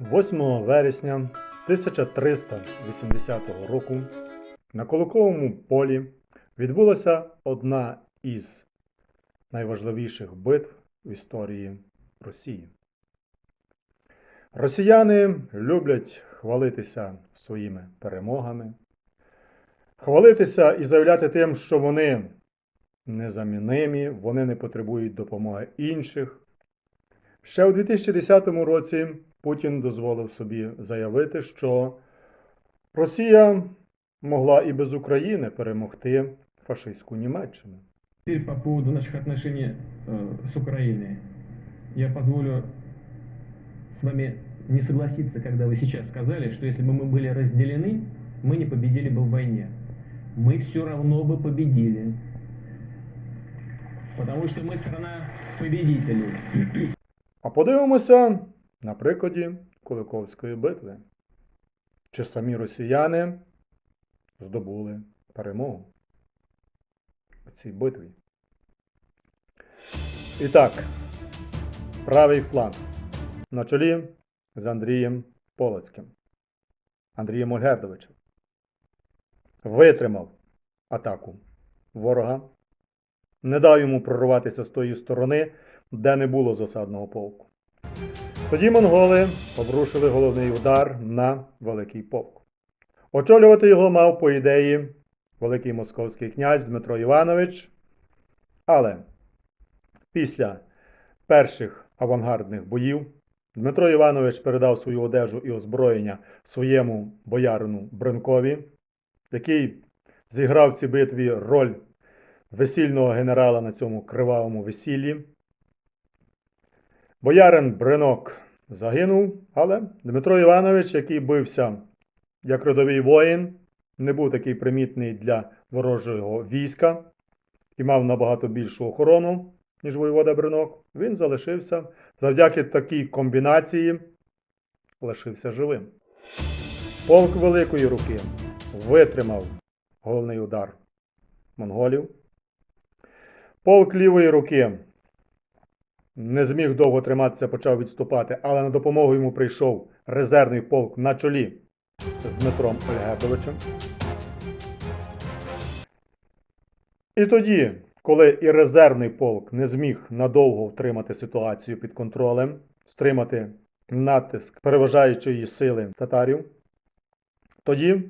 8 вересня 1380 року на Куликовому полі відбулася одна із найважливіших битв в історії Росії. Росіяни люблять хвалитися своїми перемогами, хвалитися і заявляти тим, що вони незамінимі, вони не потребують допомоги інших. Ще у 2010 році Путін дозволив собі заявити, що Росія могла і без України перемогти фашистську Німеччину. Теперь по поводу наших отношений э, с Украиной. Я позволю с вами не согласиться, когда вы сейчас сказали, что если бы мы были разделены, мы не победили бы в войне. Мы все равно бы победили. Потому что мы страна победителей. А подивимося на прикладі Куликовської битви. Чи самі росіяни здобули перемогу у цій битві? І так, правий фланг на чолі з Андрієм Полоцьким, Андрієм Ольгердовичем. Витримав атаку ворога, не дав йому прорватися з тої сторони, де не було засадного полку. Тоді монголи обрушили головний удар на Великий полк. Очолювати його мав, по ідеї, великий московський князь Дмитро Іванович. Але після перших авангардних боїв Дмитро Іванович передав свою одежу і озброєння своєму боярину Бренкові, який зіграв в цій битві роль весільного генерала на цьому кривавому весіллі. Боярин Бринок загинув, але Дмитро Іванович, який бився як родовий воїн, не був такий примітний для ворожого війська і мав набагато більшу охорону, ніж воєвода Бринок. Він залишився завдяки такій комбінації, лишився живим. Полк Великої руки витримав головний удар монголів. Полк лівої руки не зміг довго триматися, почав відступати, але на допомогу йому прийшов резервний полк на чолі з Дмитром Ольгердовичем. І тоді, коли і резервний полк не зміг надовго втримати ситуацію під контролем, стримати натиск переважаючої сили татарів, тоді,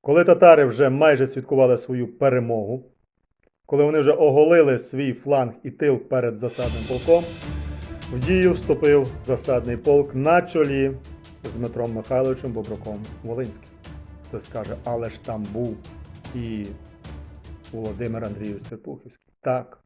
коли татари вже майже святкували свою перемогу, коли вони вже оголили свій фланг і тил перед засадним полком, в дію вступив засадний полк на чолі з Дмитром Михайловичем Бобруком Волинським. Хтось скаже, але ж там був і Володимир Андрійович Серпухівський. Так.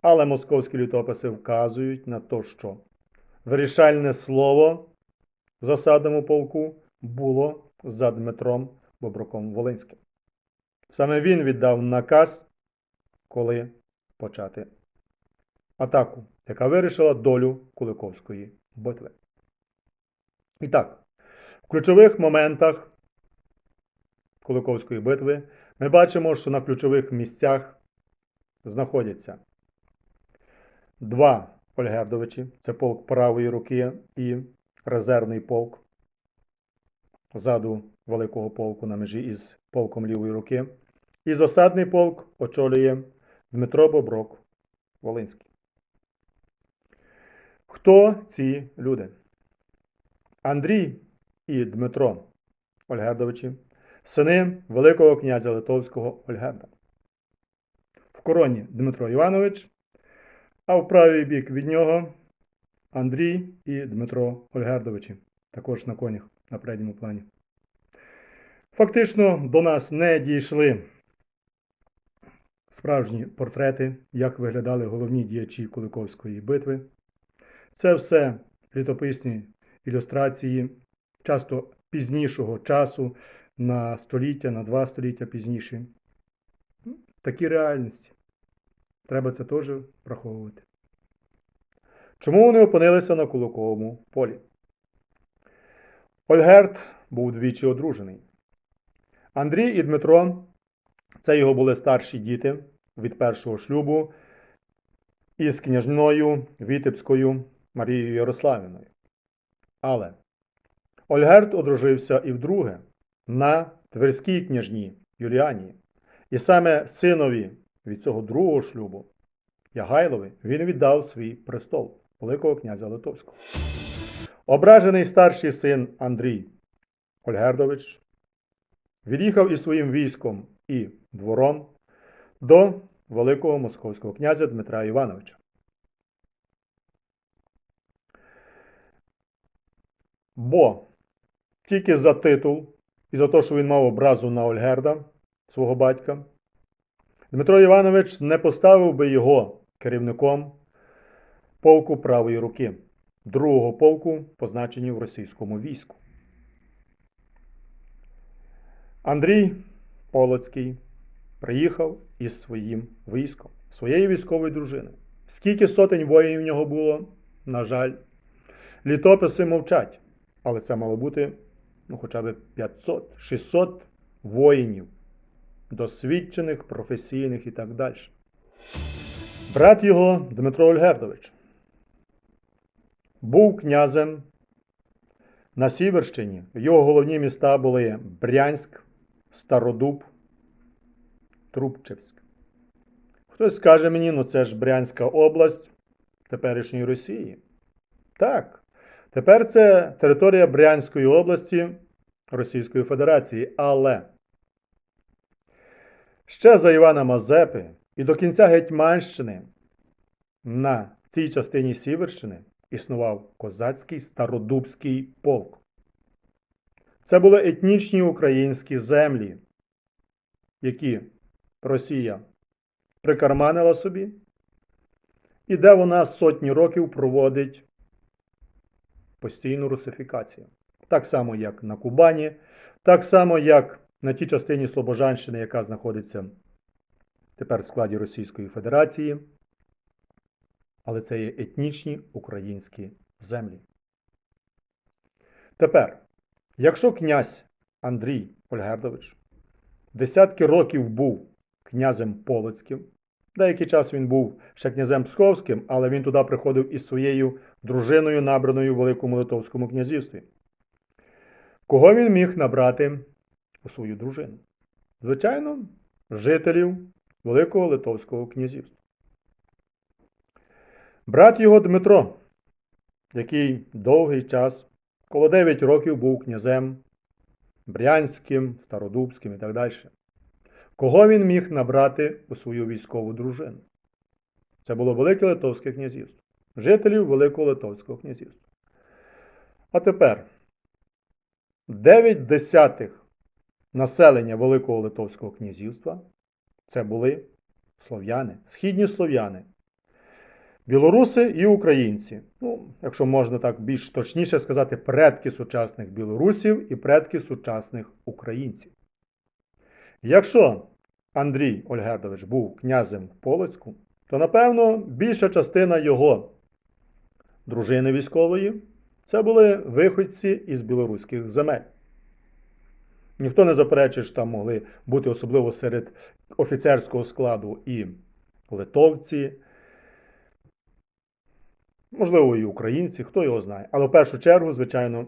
Але московські літописи вказують на те, що вирішальне слово в засадному полку було за Дмитром Бобруком Волинським. Саме він віддав наказ коли почати атаку, яка вирішила долю Куликовської битви. І так, в ключових моментах Куликовської битви ми бачимо, що на ключових місцях знаходяться два Ольгердовичі, це полк правої руки і резервний полк ззаду Великого полку на межі із полком лівої руки. І засадний полк очолює Дмитро Боброк Волинський. Хто ці люди? Андрій і Дмитро Ольгердовичі, сини Великого князя Литовського Ольгерда. В короні Дмитро Іванович, а в правий бік від нього Андрій і Дмитро Ольгердовичі, також на конях на передньому плані. Фактично до нас не дійшли справжні портрети, як виглядали головні діячі Куликовської битви. Це все літописні ілюстрації, часто пізнішого часу, на століття, на два століття пізніше. Ну, Такі реальності. Треба це теж враховувати. Чому вони опинилися на Куликовому полі? Ольгерт був двічі одружений. Андрій і Дмитро це його були старші діти від першого шлюбу із княжною Вітебською Марією Ярославіною. Але Ольгерт одружився і вдруге на Тверській княжні Юліанії. І саме синові від цього другого шлюбу, Ягайлові, він віддав свій престол Великого князя Литовського. Ображений старший син Андрій Ольгердович від'їхав із своїм військом і двором до Великого московського князя Дмитра Івановича. Бо тільки за титул і за те, що він мав образу на Ольгерда, свого батька, Дмитро Іванович не поставив би його керівником полку правої руки, другого полку, позначені в російському війську. Андрій Полоцький приїхав із своїм військом, своєю військовою дружиною. Скільки сотень воїнів в нього було, на жаль, літописи мовчать, але це мало бути ну, хоча б 500, 600 воїнів, досвідчених, професійних і так далі. Брат його Дмитро Ольгердович був князем на Сіверщині. Його головні міста були Брянськ, Стародуб, Трубчевськ. Хтось скаже мені, ну це ж Брянська область теперішньої Росії. Так, тепер це територія Брянської області Російської Федерації, але ще за Івана Мазепи і до кінця Гетьманщини на цій частині Сіверщини існував козацький стародубський полк. Це були етнічні українські землі, які Росія прикарманила собі, і де вона сотні років проводить постійну русифікацію. Так само, як на Кубані, так само, як на тій частині Слобожанщини, яка знаходиться тепер в складі Російської Федерації. Але це є етнічні українські землі. Тепер, якщо князь Андрій Ольгердович десятки років був князем Полоцьким, деякий час він був ще князем Псковським, але він туди приходив із своєю дружиною, набраною в Великому Литовському князівстві. Кого він міг набрати у свою дружину? Звичайно, жителів Великого Литовського князівства. Брат його Дмитро, який довгий час, коло 9 років був князем Брянським, Стародубським і так далі. Кого він міг набрати у свою військову дружину? Це було Велике Литовське князівство, жителів Великого Литовського князівства. А тепер 9 десятих населення Великого Литовського князівства це були слов'яни, східні слов'яни. Білоруси і українці. Ну, якщо можна так більш точніше сказати, предки сучасних білорусів і предки сучасних українців. Якщо Андрій Ольгердович був князем Полоцьку, то напевно більша частина його дружини військової це були виходці із білоруських земель. Ніхто не заперечує, що там могли бути особливо серед офіцерського складу і литовці, можливо, і українці, хто його знає. Але в першу чергу, звичайно,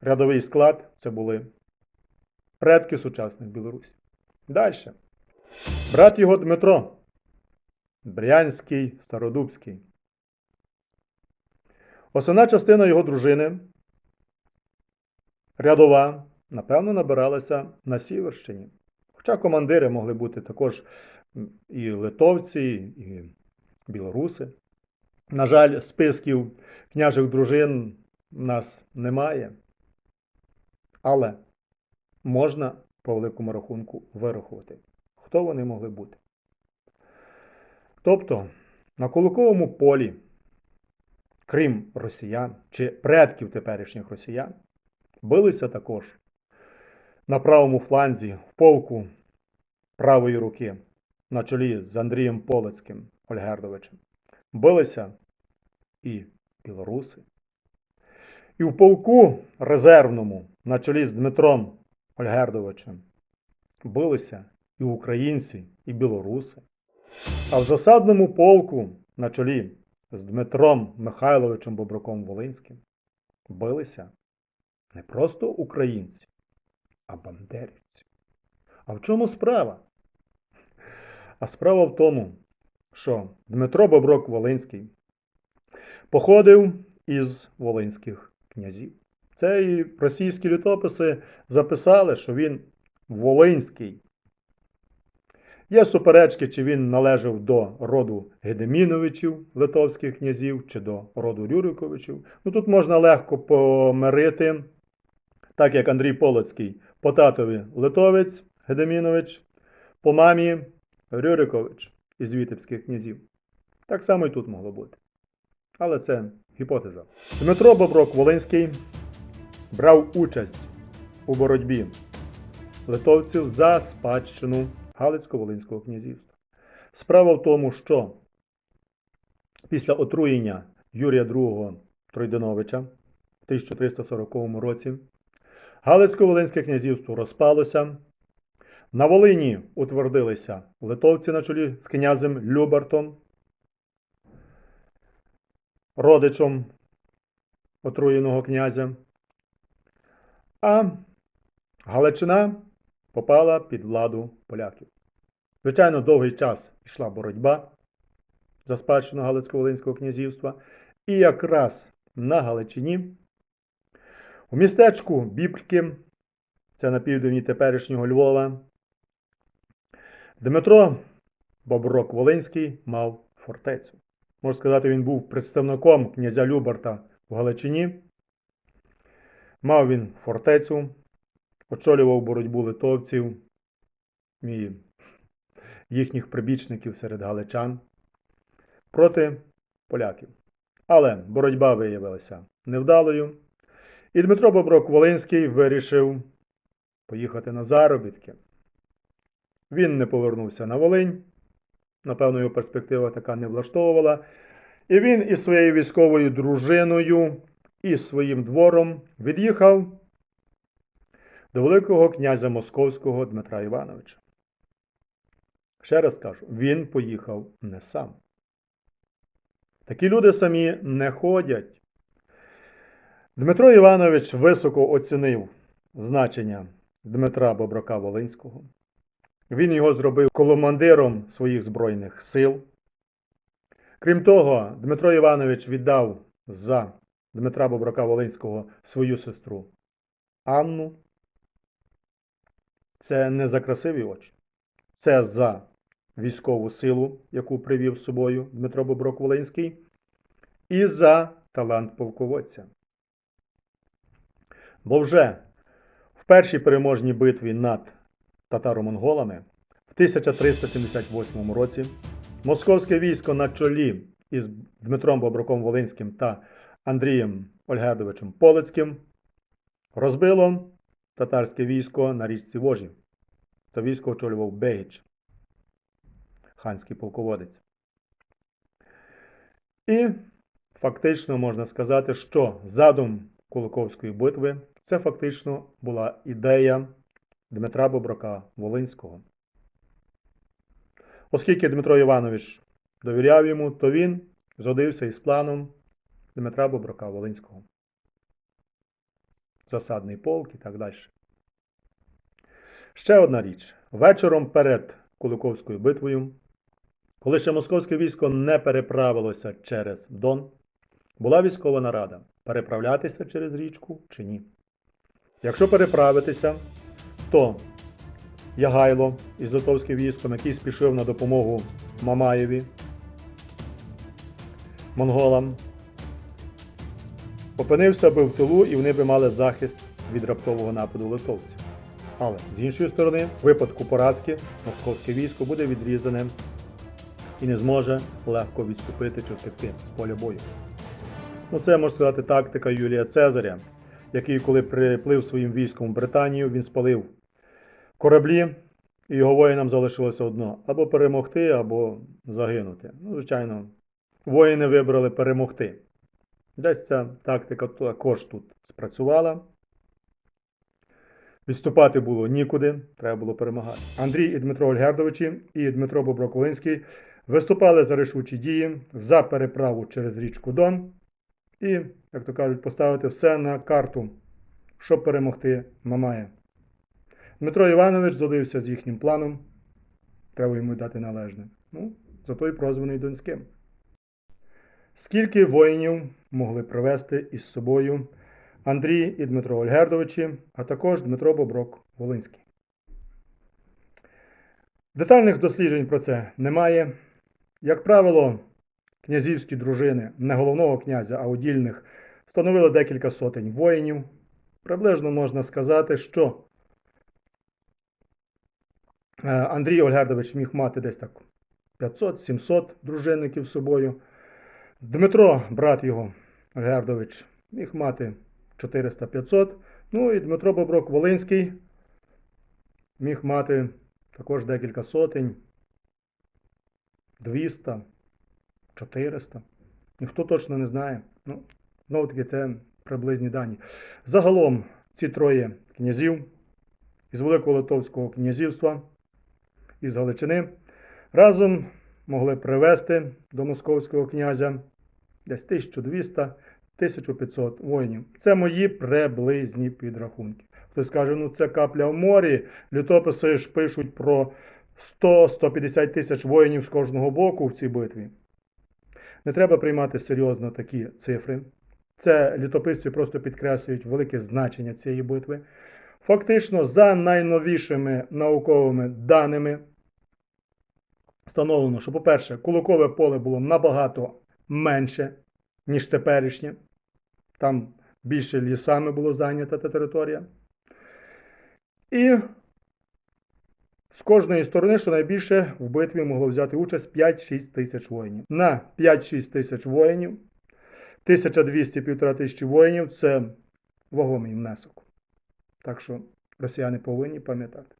рядовий склад це були предки сучасних Білорусі. Далі. Брат його Дмитро, Брянський, Стародубський. Основна частина його дружини, рядова, напевно, набиралася на Сіверщині. Хоча командири могли бути також і литовці, і білоруси. На жаль, списків княжих дружин в нас немає. Але можна по великому рахунку вирахувати, хто вони могли бути. Тобто, на Куликовому полі, крім росіян чи предків теперішніх росіян, билися також на правому фланзі в полку правої руки на чолі з Андрієм Полецьким Ольгердовичем. Билися і білоруси. І в полку резервному на чолі з Дмитром Ольгердовичем билися і українці, і білоруси. А в засадному полку на чолі з Дмитром Михайловичем Бобруком Волинським билися не просто українці, а бандерівці. А в чому справа? А справа в тому, що Дмитро Боброк Волинський походив із волинських князів. Це і російські літописи записали, що він Волинський. Є суперечки, чи він належав до роду Гедеміновичів, литовських князів, чи до роду Рюриковичів. Ну тут можна легко помирити, так як Андрій Полоцький по татові Литовець Гедемінович, по мамі Рюрикович із Вітебських князів. Так само і тут могло бути. Але це гіпотеза. Дмитро Боброк Волинський брав участь у боротьбі литовців за спадщину Галицько-Волинського князівства. Справа в тому, що після отруєння Юрія II Тройдановича в 1340 році Галицько-Волинське князівство розпалося. На Волині утвердилися литовці на чолі з князем Любертом, родичем отруєного князя. А Галичина попала під владу поляків. Звичайно, довгий час йшла боротьба за спадщину Галицько-Волинського князівства. І якраз на Галичині, у містечку Бібрки, це на південні теперішнього Львова, Дмитро Боброк Волинський мав фортецю. Можна сказати, він був представником князя Люберта в Галичині. Мав він фортецю, очолював боротьбу литовців і їхніх прибічників серед галичан проти поляків. Але боротьба виявилася невдалою, і Дмитро Боброк Волинський вирішив поїхати на заробітки. Він не повернувся на Волинь, напевно, його перспектива така не влаштовувала. І він із своєю військовою дружиною і своїм двором від'їхав до Великого князя Московського Дмитра Івановича. Ще раз кажу, він поїхав не сам. Такі люди самі не ходять. Дмитро Іванович високо оцінив значення Дмитра Боброка Волинського. Він його зробив командиром своїх Збройних сил. Крім того, Дмитро Іванович віддав за Дмитра Боброка Волинського свою сестру Анну. Це не за красиві очі, це за військову силу, яку привів з собою Дмитро Боброк Волинський, і за талант полководця. Бо вже в першій переможній битві над татаро-монголами в 1378 році московське військо на чолі із Дмитром Боброком Волинським та Андрієм Ольгердовичем Полицьким розбило татарське військо на річці Вожі. Та військо очолював Бегіч, ханський полководець. І фактично можна сказати, що задум Куликовської битви це фактично була ідея Дмитра Боброка Волинського. Оскільки Дмитро Іванович довіряв йому, то він згодився із планом Дмитра Боброка Волинського. Засадний полк і так далі. Ще одна річ. Вечором перед Куликовською битвою, коли ще московське військо не переправилося через Дон, була військова нарада переправлятися через річку чи ні. Якщо переправитися, то Ягайло із Литовським військом, який спішив на допомогу Мамаєві, монголам, опинився би в тилу і вони би мали захист від раптового нападу литовців. Але з іншої сторони, в випадку поразки московське військо буде відрізане і не зможе легко відступити чи втекти з поля бою. Ну, це можна сказати тактика Юлія Цезаря, який, коли приплив своїм військом в Британію, він спалив кораблі, і його воїнам залишилося одно: або перемогти, або загинути. Ну, звичайно, воїни вибрали перемогти. Десь ця тактика також тут спрацювала. Відступати було нікуди, треба було перемагати. Андрій і Дмитро Ольгердовичі і Дмитро Боброк-Волинський виступали за рішучі дії за переправу через річку Дон і як то кажуть, поставити все на карту, щоб перемогти Мамая. Дмитро Іванович згодився з їхнім планом. Треба йому дати належне. Ну, зато й прозваний Донським. Скільки воїнів могли привезти із собою Андрій і Дмитро Ольгердовичі, а також Дмитро Боброк Волинський. Детальних досліджень про це немає. Як правило, князівські дружини не головного князя, а удільних становили декілька сотень воїнів. Приблизно можна сказати, що е, Андрій Ольгердович міг мати десь так 500-700 дружинників з собою. Дмитро, брат його, Ольгердович, міг мати 400-500. Ну і Дмитро Боброк Волинський міг мати також декілька сотень, 200, 400. Ніхто точно не знає. Ну, знову таки, це приблизні дані. Загалом ці троє князів із Великого Литовського князівства із Галичини разом могли привезти до московського князя десь 1200-1500 воїнів. Це мої приблизні підрахунки. Хтось скаже, ну це капля в морі. Літописи ж пишуть про 100-150 тисяч воїнів з кожного боку в цій битві. Не треба приймати серйозно такі цифри. Це літописці просто підкреслюють велике значення цієї битви. Фактично, за найновішими науковими даними, встановлено, що, по-перше, Куликове поле було набагато менше, ніж теперішнє. Там більше лісами було зайнята та територія. І з кожної сторони, що найбільше в битві могло взяти участь 5-6 тисяч воїнів. На 5-6 тисяч воїнів, 1200-1500 тисячі воїнів це вагомий внесок. Так що росіяни повинні пам'ятати,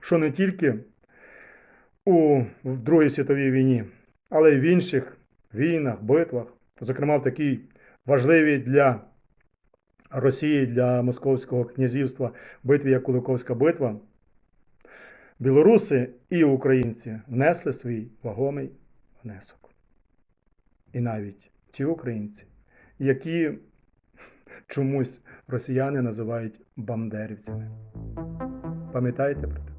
що не тільки у Другій світовій війні, але й в інших війнах, битвах, зокрема в такій важливій для Росії, для Московського князівства битві, як Куликовська битва, білоруси і українці внесли свій вагомий внесок. І навіть ті українці, які чомусь росіяни називають бандерівцями. Пам'ятаєте про це?